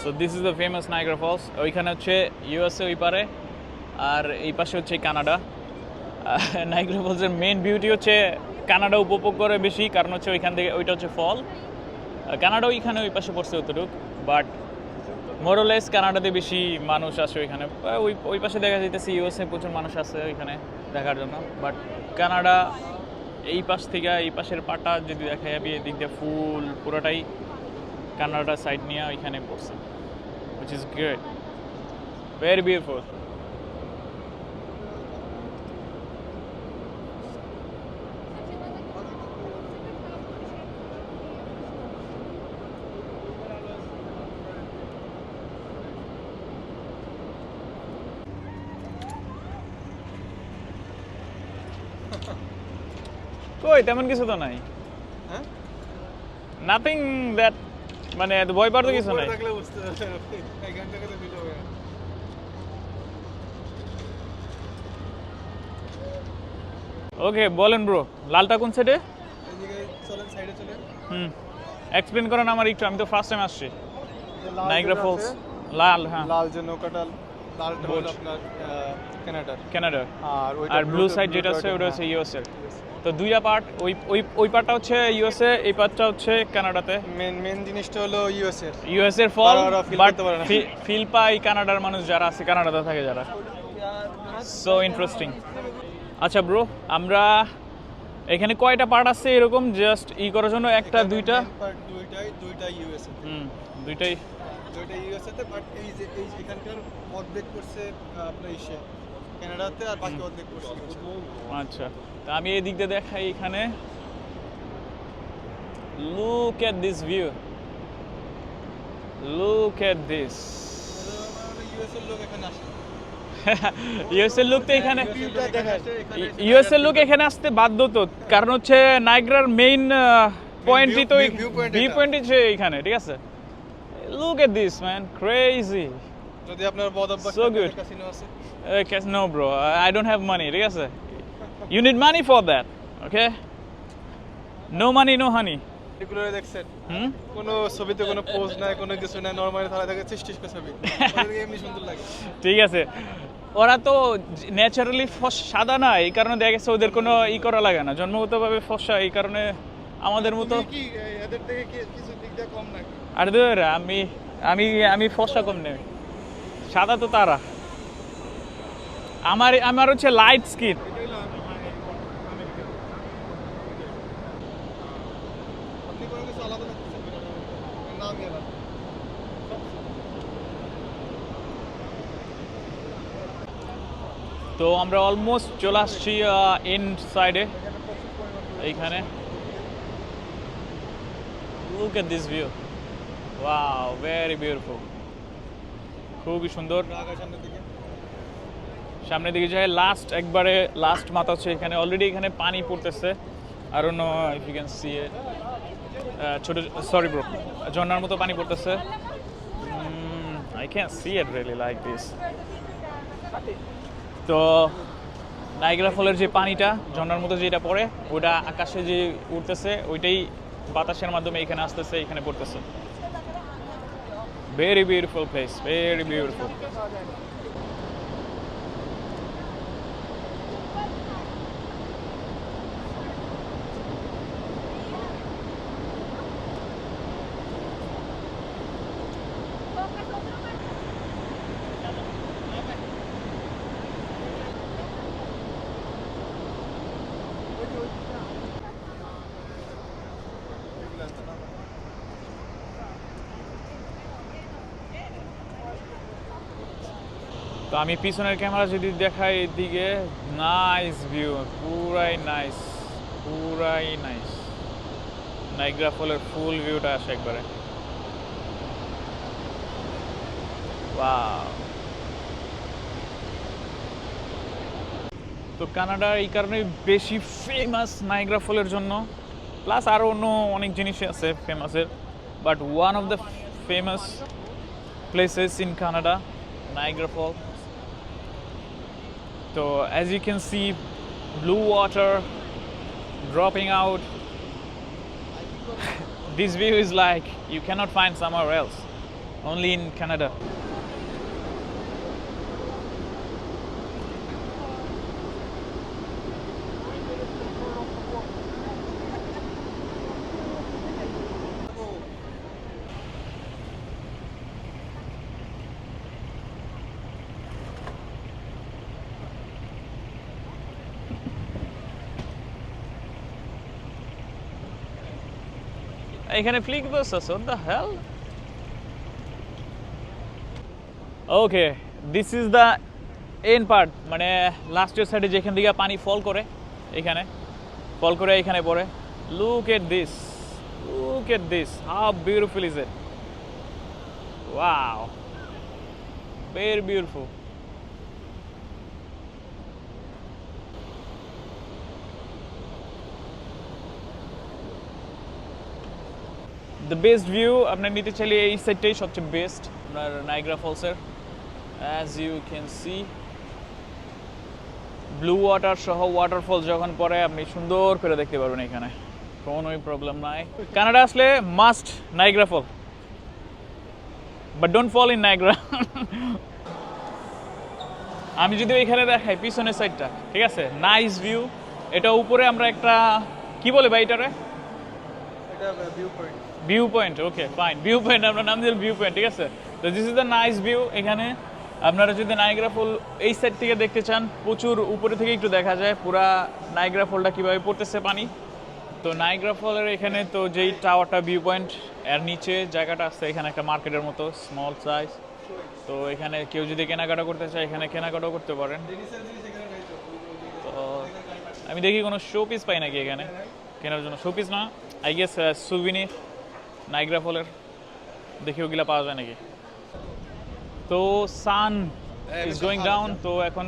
So this is the famous Niagara Falls ওইখানে হচ্ছে USA ওই পারে, আর এই পাশে হচ্ছে কানাডা। নাইগ্রা ফলসের মেন বিউটি হচ্ছে কানাডা উপভোগ করে বেশি, কারণ হচ্ছে ওইখান থেকে ওইটা হচ্ছে ফল কানাডা ওইখানে ওই পাশে পড়ছে অতটুক বাট মোরলেস কানাডাতে বেশি মানুষ আসে ওইখানে। ওই ওই পাশে দেখা যাইতেছে ইউএসএ প্রচুর মানুষ আছে ওইখানে দেখার জন্য বাট কানাডা এই পাশ থেকে এই পাশের পাটা যদি দেখা যাবে এদিক দিয়ে ফুল পুরোটাই কানাডা সাইড নিয়ে ওইখানে পড়ছে which is good. Very beautiful. কই তেমন কিছু তো নাই। নাথিং দ্যাট মানে ভয় পাওয়ার তো কিছু নাই। ওকে বলেন ব্রো লালটা কোন সাইডে হুম এক্সপ্লেন করেন আমার একটু আমি তো ফার্স্ট টাইম আসছি। নাইগ্রা ফলস লাল হ্যাঁ। লাল যে নৌকাটা লালটা হলো আপনার কানাডার কানাডা আর ব্লু সাইড যেটা আছে ওটা হচ্ছে ইউএসএ তো দুইটা পার্ট ওই ওই ওই পার্টটা হচ্ছে ইউএসএ এই পার্টটা হচ্ছে কানাডাতে মেন মেন জিনিসটা হলো ইউএস এর ইউএস এর ফল বাট। ফিল পাই কানাডার মানুষ যারা আছে কানাডাতে থাকে যারা। সো ইন্টারেস্টিং আচ্ছা ব্রো আমরা এখানে কয়টা পার্ট আছে এরকম? জাস্ট ই করার জন্য একটা দুইটা? দুইটাই দুইটা ইউএস এ হুম দুইটাই। দুইটা ইউএস এতে বাট এই যে এই এখানকার অর্ধেক করছে আপনার ইসে আর বাকি অর্ধেক আচ্ছা তা আমি এই দিক দিয়ে দেখাই এখানে। Look at this view look at this লোক তো এখানে এখানে লোক আসতে বাধ্য তো। কারণ হচ্ছে নাইগ্রার মেইন পয়েন্টই তো ভিউ ঠিক আছে? Look at this man crazy যদি আপনার বদ অভ্যাস থাকে, good. ক্যাসিনো আছে। No bro I don't have money ঠিক আছে? You need money for that okay no money no honey এগুলো দেখছেন? হুম? কোনো ছবিতে কোনো পোজ নাই কোনো কিছু নাই নরমালি ধরা থাকে ছবি। এমনি সুন্দর লাগে। ঠিক আছে। ওরা তো ন্যাচারালি সাদা না এই কারণে দেখা গেছে ওদের কোনো ই করা লাগে না। জন্মগতভাবে ফসা এই কারণে আমাদের মতো আর আমি আমি আমি ফসা কম নেই। সাদা তো তারা। আমার আমার হচ্ছে লাইট স্কিন এটা হলো আমি আমেরিকা আপনি কোনো কিছু আলাদা লাগতেছে নামই আলাদা তো আমরা অলমোস্ট চলে আসছি এন্ড সাইডে এইখানে। Look at this view wow very beautiful খুবই সুন্দর। সামনের দিকে যাই লাস্ট একবারে লাস্ট মাথা হচ্ছে এখানে। অলরেডি এখানে পানি পড়তেছে। আর অন্য ইফ ইউ ক্যান সি ছোট সরি ব্রো ঝর্ণার মতো পানি পড়তেছে। I can see it really like this তো নাইগ্রা ফলের যে পানিটা, ঝর্ণার মতো যেটা পড়ে, ওটা আকাশে যে উঠতেছে, ওইটাই বাতাসের মাধ্যমে এখানে আসতেছে, এখানে পড়তেছে। Very beautiful place very beautiful আমি পিছনের ক্যামেরা যদি দেখাই এদিকে নাইস ভিউ পুরাই নাইস পুরাই নাইস নাইগ্রা ফলের ফুল ভিউটা আসে একবারে. তো কানাডা এই কারণে বেশি ফেমাস নাইগ্রা ফলের জন্য প্লাস আরও অন্য অনেক জিনিস আছে ফেমাসের but one of the famous places in Canada Falls. So as you can see, blue water dropping out. this view is like you cannot find somewhere else. only in Canada. এখানে FlixBus আছে, what the okay this is the end part মানে last লাস্টের সাইডে যেখান থেকে পানি ফল করে, এখানে ফল করে এখানে পড়ে। Look at this look at this how beautiful is it wow very beautiful the best view আপনার নিতে চাইলে এই সাইডটাই সবচেয়ে বেস্ট আপনার Niagara ফলসের as you can see blue water সহ ওয়াটারফল যখন পরে আপনি সুন্দর করে দেখতে পারবেন এখানে। কোনোই প্রবলেম নাই। কানাডা আসলে must Niagara fall but don't fall in Niagara আমি যদি এখানে দেখাই, পিছনের সাইডটা ঠিক আছে? নাইস ভিউ এটা উপরে আমরা একটা, কি বলে ভাই এটারে? এটা view point view point okay fine view point আমরা নাম দিলাম ভিউ পয়েন্ট ঠিক আছে? তো this is the nice view এখানে আপনারা যদি নাইগ্রা ফল এই সাইড থেকে দেখতে চান, প্রচুর উপরে থেকে একটু দেখা যায়, পুরা নাইগ্রা ফলটা কীভাবে পড়তেছে পানি। তো নাইগ্রা ফলের এখানে তো যেই টাওয়ারটা ভিউ পয়েন্ট এর নিচে জায়গাটা আছে, এখানে একটা মার্কেটের মতো স্মল সাইজ তো এখানে কেউ যদি কেনাকাটা করতে চায়, এখানে কেনাকাটাও করতে পারেন। তো আমি দেখি কোনো শো পিস পাই নাকি এখানে, কেনার জন্য। শো পিস না আই গেস সুভিনির নাইগ্রা ফলের দেখি ওগুলা পাওয়া যায় নাকি? তো সান ইজ গোয়িং ডাউন তো এখন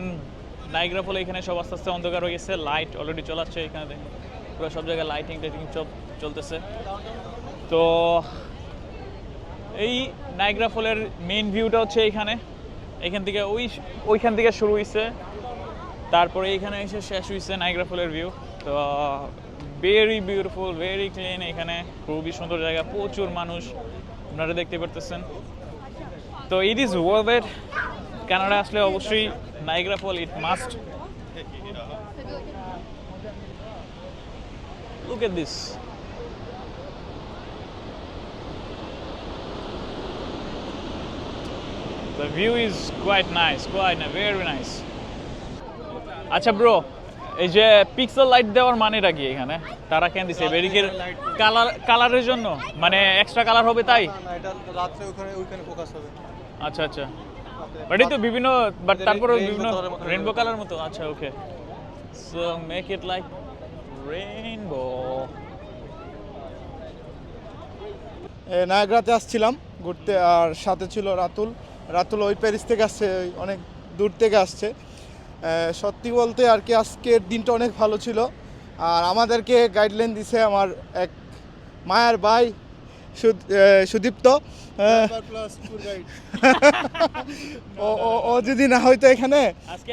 নাইগ্রা ফলে এখানে সব আস্তে আস্তে অন্ধকার হয়ে গেছে লাইট অলরেডি চলাচ্ছে এখানে। দেখুন পুরো সব জায়গায় লাইটিং টাইটিং সব চলতেছে। তো এই নাইগ্রা ফলের মেইন ভিউটা হচ্ছে এইখানে এখান থেকে ওই ওইখান থেকে শুরু হয়েছে তারপরে এখানে এসে শেষ হয়েছে নাইগ্রা ফলের ভিউ তো ভেরি বিউটিফুল ভেরি ক্লিন এখানে খুবই সুন্দর জায়গা প্রচুর মানুষ আপনারা দেখতে পারতেছেন। তো it is worth it Canada আসলে অবশ্যই Niagara fall it must look at this The view is quite nice, quite very nice. আচ্ছা ব্রো এই যে পিক্সেল লাইট দেওয়ার মানেটা কি এখানে? তারা কেন দিছে? বেরিকের কালার কালারের জন্য? মানে এক্সট্রা কালার হবে তাই? না না এটা রাত্রে ওখানে ওইখানে ফোকাস হবে। আচ্ছা আচ্ছা। বাট এই তো বিভিন্ন বাট তারপরে বিভিন্ন রেইনবো কালার মতো। আচ্ছা okay so make it like rainbow নায়াগ্রাতে আসছিলাম ঘুরতে আর সাথে ছিল রাতুল। রাতুল ওই প্যারিস থেকে আসছে ওই অনেক দূর থেকে আসছে। সত্যি বলতে আর কি আজকের দিনটা অনেক ভালো ছিল। আর আমাদেরকে গাইডলাইন দিছে আমার এক মায়ের ভাই সুদীপ্ত। ও ও- ও যদি না হয়তো এখানে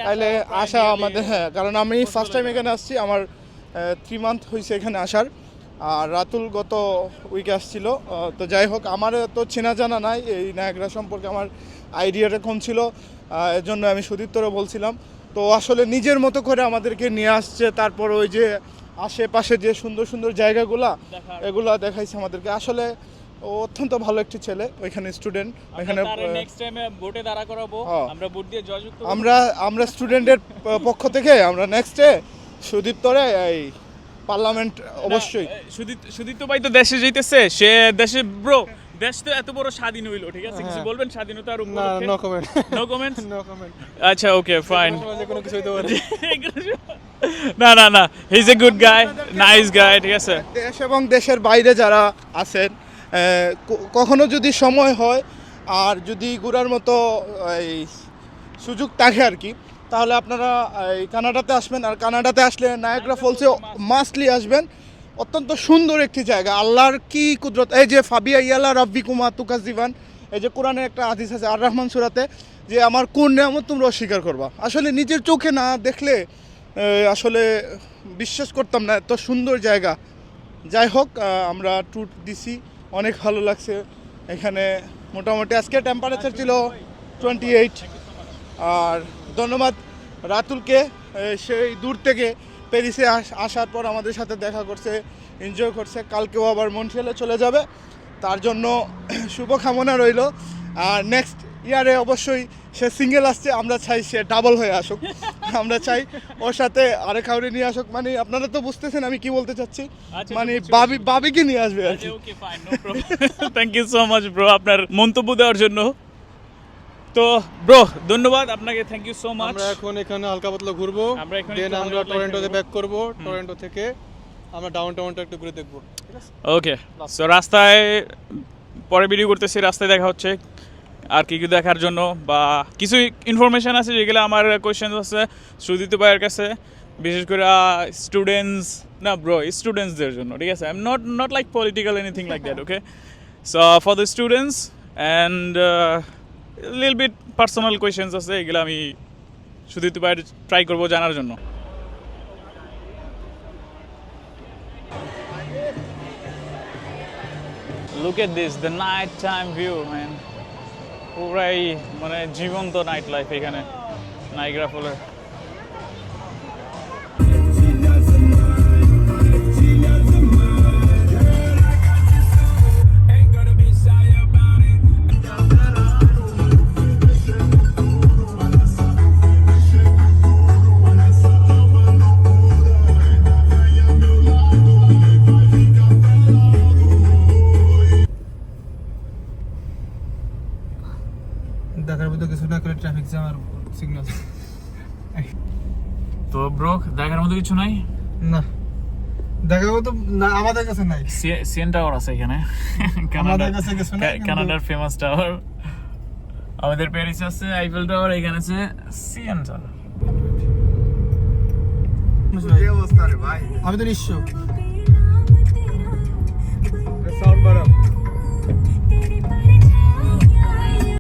তাহলে আসা আমাদের হ্যাঁ কারণ আমি ফার্স্ট টাইম এখানে আসছি আমার থ্রি মান্থ হয়েছে এখানে আসার। আর রাতুল গত উইকে আসছিল তো যাই হোক আমার তো চেনা জানা নাই এই নায়করা সম্পর্কে আমার আইডিয়াটা কম ছিল এর জন্য আমি সুদীপ্তরও বলছিলাম। তো আসলে নিজের মতো করে আমাদেরকে নিয়ে আসছে তারপর ওই যে আশেপাশে যে সুন্দর সুন্দর জায়গাগুলা। এগুলা দেখাইছে আমাদেরকে আসলে ও অত্যন্ত ভালো একটি ছেলে ওইখানে স্টুডেন্ট ওইখানে নেক্সট টাইমে ভোটে দাঁড়া করাবো। আমরা ভোট দিয়ে জয়যুক্ত আমরা আমরা স্টুডেন্টের পক্ষ থেকে আমরা নেক্সটে সুদীপ তরে এই পার্লামেন্ট অবশ্যই সুদীপ সুদীপ্ত ভাই তো দেশে যাইতেছে সে দেশে ব্রো দেশ তো এত বড় স্বাধীন হইল ঠিক আছে? কিছু হ্যাঁ। বলবেন স্বাধীনতার উপলক্ষে? No comment no comments no comment আচ্ছা ওকে ফাইন কোনো কিছু হইতে পারে। না না না he is a good guy nice guy ঠিক আছে? দেশ এবং দেশের বাইরে যারা আছেন কখনো যদি সময় হয় আর যদি ঘোরার মতো এই সুযোগ থাকে আর কি তাহলে আপনারা এই কানাডাতে আসবেন। আর কানাডাতে আসলে নায়করা ফলসে মাস্টলি আসবেন। অত্যন্ত সুন্দর একটি জায়গা। আল্লাহর কি কুদরত? এই যে ফাবিয়া ইয়ালা রব্বি কুমা তুকাস দিবান এই যে কোরআনের একটা আদিস আছে, আর রহমান সুরাতে, যে আমার কোন নিয়ামত তোমরা অস্বীকার করবা? আসলে নিজের চোখে না দেখলে আসলে বিশ্বাস করতাম না, এত সুন্দর জায়গা। যাই হোক আমরা ট্যুর দিছি, অনেক ভালো লাগছে। এখানে মোটামুটি আজকে টেম্পারেচার ছিল টোয়েন্টি এইট আর ধন্যবাদ রাতুলকে সেই দূর থেকে। প্যারিসে আস- আসার পর আমাদের সাথে দেখা করছে এনজয় করছে কালকেও আবার মন্ট্রিয়ালে চলে যাবে। তার জন্য শুভকামনা রইল। আর নেক্সট ইয়ারে অবশ্যই সে সিঙ্গেল আসছে আমরা চাই সে ডাবল হয়ে আসুক। আমরা চাই ওর সাথে আরেক কাউরে নিয়ে আসুক। মানে আপনারা তো বুঝতেছেন আমি কি বলতে চাচ্ছি। আচ্ছা, মানে বাবি বাবিকে নিয়ে আসবে আর কি। No problem thank you so much bro আপনার মন্তব্য দেওয়ার জন্য। তো ব্রো ধন্যবাদ আপনাকে থ্যাংক ইউ সো মাচ আমরা এখন এখানে হালকা পাতলা ঘুরবো আমরা এখন দেন আমরা টরেন্টোতে ব্যাক করব টরেন্টো থেকে। আমরা ডাউন টাউনটা একটু ঘুরে দেখব। ওকে সো রাস্তায় পরে ভিডিও করতেছি রাস্তায় দেখা হচ্ছে। আর কি কি দেখার জন্য বা কিছু ইনফরমেশন আছে যেগুলো আমার কোয়েশ্চেন আছে সুদিত ভাইয়ের কাছে। বিশেষ করে স্টুডেন্টস না ব্রো স্টুডেন্টসদের জন্য ঠিক আছে? I am not not like political anything like that okay so for the students and lil bit personal questions আছে, এগুলো আমি সুদিত ভাইয়ের ট্রাই করব জানার জন্য। Look at this the night time view man পুরাই মানে জীবন্ত নাইট লাইফ এখানে নাইগ্রা ফলের তো কিছু নাই? না। দেখাবো তো না আমাদের কাছে নাই। সিএন টাওয়ার আছে এখানে। কানাডার কাছে কিছু নাই কানাডার ফেমাস টাওয়ার আমাদের প্যারিস আছে আইফেল টাওয়ার এখানে আছে সিএন টাওয়ার আমি তো নিঃস্ব। সাউন্ড বাড়াও।